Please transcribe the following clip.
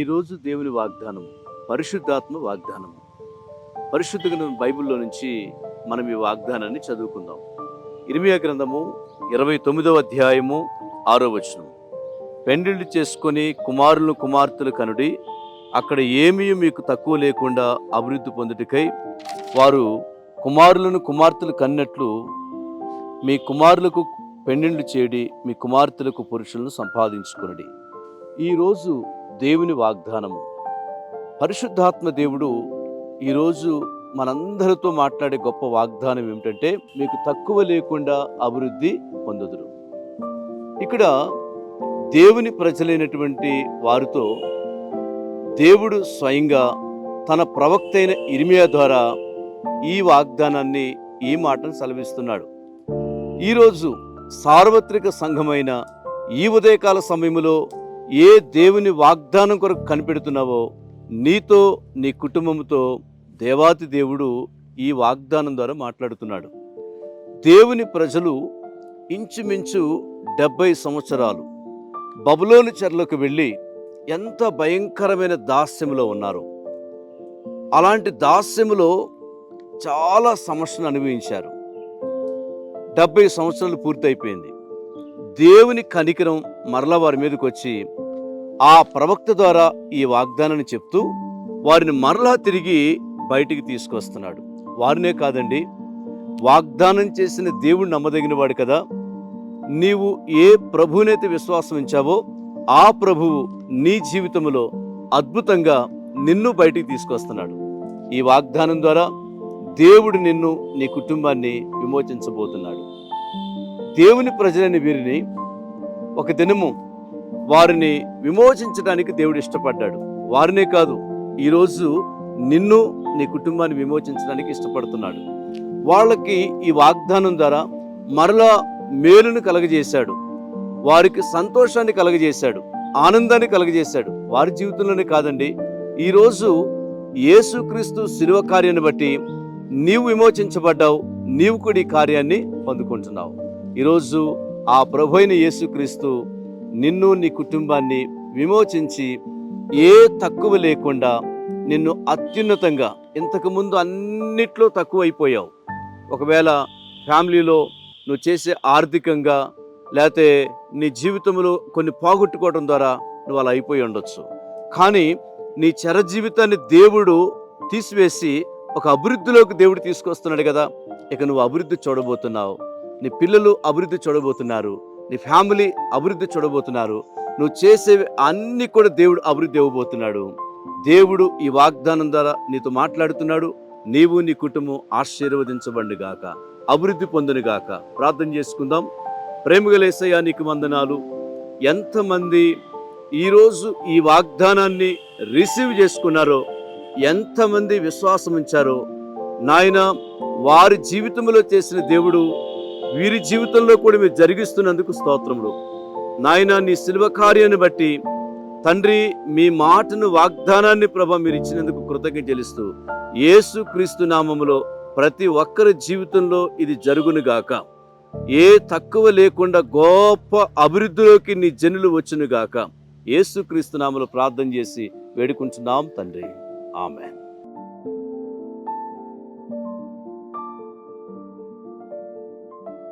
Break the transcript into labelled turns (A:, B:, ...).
A: ఈరోజు దేవుని వాగ్దానం పరిశుద్ధాత్మ వాగ్దానం పరిశుద్ధ గ్రంథం బైబిల్లో నుంచి మనం ఈ వాగ్దానాన్ని చదువుకుందాం. ఇరిమియా గ్రంథము ఇరవై తొమ్మిదవ అధ్యాయము ఆరో వచనం పెండిళ్ళు చేసుకొని కుమారులు కుమార్తెలు కనుడి అక్కడ ఏమీ మీకు తక్కువ లేకుండా అభివృద్ధి పొందుటకై వారు కుమారులను కుమార్తెలు కన్నట్లు మీ కుమారులకు పెండిళ్ళు చేయడి మీ కుమార్తెలకు పురుషులను సంపాదించుకునడి. ఈరోజు దేవుని వాగ్దానము. పరిశుద్ధాత్మ దేవుడు ఈరోజు మనందరితో మాట్లాడే గొప్ప వాగ్దానం ఏమిటంటే మీకు తక్కువ లేకుండా అభివృద్ధి పొందుదురు. ఇక్కడ దేవుని ప్రజలైనటువంటి వారితో దేవుడు స్వయంగా తన ప్రవక్త అయిన ఇర్మియా ద్వారా ఈ వాగ్దానాన్ని ఈ మాటను సెలవిస్తున్నాడు. ఈరోజు సార్వత్రిక సంఘమైన ఈ ఉదయకాల సమయంలో ఏ దేవుని వాగ్దానం కొరకు కనిపెడుతున్నావో నీతో నీ కుటుంబంతో దేవాతి దేవుడు ఈ వాగ్దానం ద్వారా మాట్లాడుతున్నాడు. దేవుని ప్రజలు ఇంచుమించు డెబ్బై సంవత్సరాలు బబులోని చెరలోకి వెళ్ళి ఎంత భయంకరమైన దాస్యంలో ఉన్నారు. అలాంటి దాస్యములో చాలా సమస్యను అనుభవించారు. డెబ్బై సంవత్సరాలు పూర్తయిపోయింది. దేవుని కనికరం మరల వారి మీదకి వచ్చి ఆ ప్రవక్త ద్వారా ఈ వాగ్దానాన్ని చెప్తూ వారిని మరలా తిరిగి బయటికి తీసుకొస్తున్నాడు. వారినే కాదండి వాగ్దానం చేసిన దేవుడు నమ్మదగిన వాడు కదా. నీవు ఏ ప్రభువునైతే విశ్వాసం ఉంచావో ఆ ప్రభువు నీ జీవితంలో అద్భుతంగా నిన్ను బయటికి తీసుకొస్తున్నాడు. ఈ వాగ్దానం ద్వారా దేవుడు నిన్ను నీ కుటుంబాన్ని విమోచించబోతున్నాడు. దేవుని ప్రజలని వీరిని ఒక దినము వారిని విమోచించడానికి దేవుడు ఇష్టపడ్డాడు. వారినే కాదు ఈరోజు నిన్ను నీ కుటుంబాన్ని విమోచించడానికి ఇష్టపడుతున్నాడు. వాళ్ళకి ఈ వాగ్దానం ద్వారా మరలా మేలును కలగజేశాడు. వారికి సంతోషాన్ని కలగజేశాడు ఆనందాన్ని కలగజేశాడు. వారి జీవితంలోనే కాదండి ఈరోజు యేసుక్రీస్తు శిలువ కార్యాన్ని బట్టి నీవు విమోచించబడ్డావు నీవు కూడా ఈ కార్యాన్ని పొందుకుంటున్నావు. ఈరోజు ఆ ప్రభు అయిన యేసుక్రీస్తు నిన్ను నీ కుటుంబాన్ని విమోచించి ఏ తక్కువ లేకుండా నిన్ను అత్యున్నతంగా ఇంతకుముందు అన్నిట్లో తక్కువ అయిపోయావు. ఒకవేళ ఫ్యామిలీలో నువ్వు చేసే ఆర్థికంగా లేకపోతే నీ జీవితంలో కొన్ని పోగొట్టుకోవడం ద్వారా నువ్వు అలా అయిపోయి ఉండొచ్చు. కానీ నీ చర జీవితాన్ని దేవుడు తీసివేసి ఒక అభివృద్ధిలోకి దేవుడు తీసుకొస్తున్నాడు కదా ఇక నువ్వు అభివృద్ధి చూడబోతున్నావు. నీ పిల్లలు అభివృద్ధి చూడబోతున్నారు. నీ ఫ్యామిలీ అభివృద్ధి చూడబోతున్నారు. నువ్వు చేసేవి అన్నీ కూడా దేవుడు అభివృద్ధి ఇవ్వబోతున్నాడు దేవుడు ఈ వాగ్దానం ద్వారా నీతో మాట్లాడుతున్నాడు. నీవు నీ కుటుంబం ఆశీర్వదించబండుగాక అభివృద్ధి పొందునుగాక ప్రార్థన చేసుకుందాం. ప్రేమగలేసయ్యా నీకు వందనాలు. ఎంతమంది ఈరోజు ఈ వాగ్దానాన్ని రిసీవ్ చేసుకున్నారో ఎంతమంది విశ్వాసం ఉంచారో నాయన వారి జీవితంలో చేసిన దేవుడు వీరి జీవితంలో కూడా మీరు జరిగిస్తున్నందుకు స్తోత్రములు. నాయన నీ శిల్వ కార్యాన్ని బట్టి తండ్రి మీ మాటను వాగ్దానాన్ని ప్రభ మీరు ఇచ్చినందుకు కృతజ్ఞ చెల్లిస్తూ యేసు క్రీస్తు నామములో ప్రతి ఒక్కరి జీవితంలో ఇది జరుగునుగాక ఏ తక్కువ లేకుండా గొప్ప అభివృద్ధిలోకి నీ జనులు వచ్చునుగాక యేసు క్రీస్తు ప్రార్థన చేసి వేడుకుంటున్నాం తండ్రి. ఆమెన్.